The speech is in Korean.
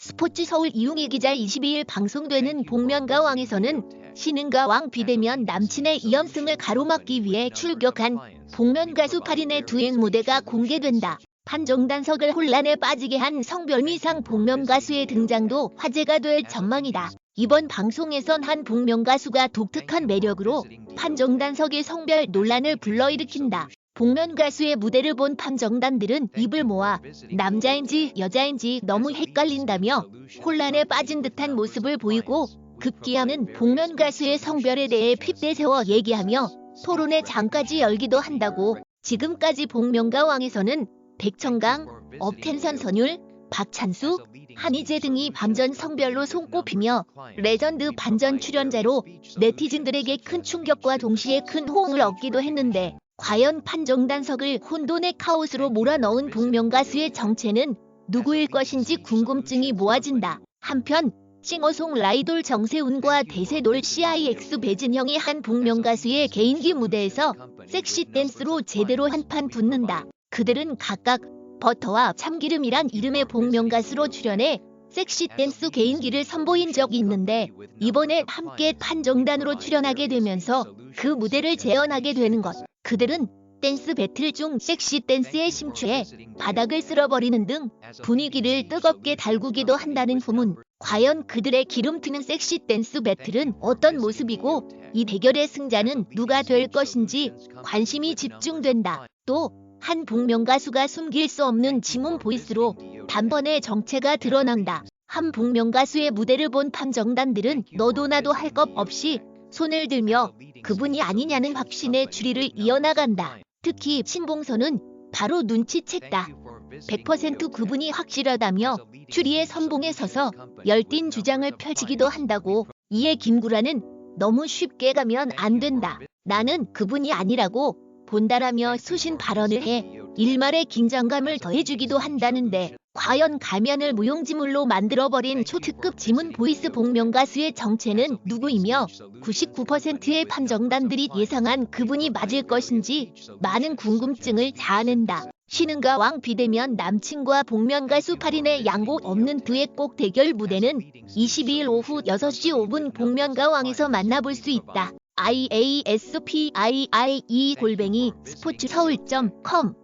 스포츠 서울 이용희 기자 22일 방송되는 복면가 왕에서는 신은가 왕 비대면 남친의 이연승을 가로막기 위해 출격한 복면 가수 8인의 두행 무대가 공개된다. 판정단석을 혼란에 빠지게 한 성별미상 복면 가수의 등장도 화제가 될 전망이다. 이번 방송에선 한 복면 가수가 독특한 매력으로 판정단석의 성별 논란을 불러일으킨다. 복면 가수의 무대를 본 판정단들은 입을 모아 남자인지 여자인지 너무 헷갈린다며 혼란에 빠진 듯한 모습을 보이고 급기야는 복면 가수의 성별에 대해 핏대 세워 얘기하며 토론의 장까지 열기도 한다고 지금까지 복면가 왕에서는 백청강, 업텐선 선율, 박찬수, 한희재 등이 반전 성별로 손꼽히며 레전드 반전 출연자로 네티즌들에게 큰 충격과 동시에 큰 호응을 얻기도 했는데 과연 판정단석을 혼돈의 카오스로 몰아넣은 복면가수의 정체는 누구일 것인지 궁금증이 모아진다. 한편 싱어송 라이돌 정세훈과 대세돌 CIX 배진형이 한 복면가수의 개인기 무대에서 섹시 댄스로 제대로 한판 붙는다. 그들은 각각 버터와 참기름이란 이름의 복면가수로 출연해 섹시 댄스 개인기를 선보인 적이 있는데 이번에 함께 판정단으로 출연하게 되면서 그 무대를 재현하게 되는 것. 그들은 댄스 배틀 중 섹시 댄스에 심취해 바닥을 쓸어버리는 등 분위기를 뜨겁게 달구기도 한다는 후문. 과연 그들의 기름 튀는 섹시 댄스 배틀은 어떤 모습이고 이 대결의 승자는 누가 될 것인지 관심이 집중된다. 또 한 복면 가수가 숨길 수 없는 지문 보이스로 단번에 정체가 드러난다. 한 복면 가수의 무대를 본 판정단들은 너도 나도 할 것 없이 손을 들며 그분이 아니냐는 확신의 추리를 이어나간다. 특히 신봉선은 바로 눈치챘다. 100% 그분이 확실하다며 추리의 선봉에 서서 열띤 주장을 펼치기도 한다고 이에 김구라는 너무 쉽게 가면 안 된다. 나는 그분이 아니라고 본다라며 수신 발언을 해 일말의 긴장감을 더해주기도 한다는데 과연 가면을 무용지물로 만들어버린 초특급 지문 보이스 복면 가수의 정체는 누구이며 99%의 판정단들이 예상한 그분이 맞을 것인지 많은 궁금증을 자아낸다. 신은가 왕 비대면 남친과 복면 가수 8인의 양보 없는 두엣곡 대결 무대는 22일 오후 6시 5분 복면가 왕에서 만나볼 수 있다. iaspi2 골뱅이 스포츠 서울.com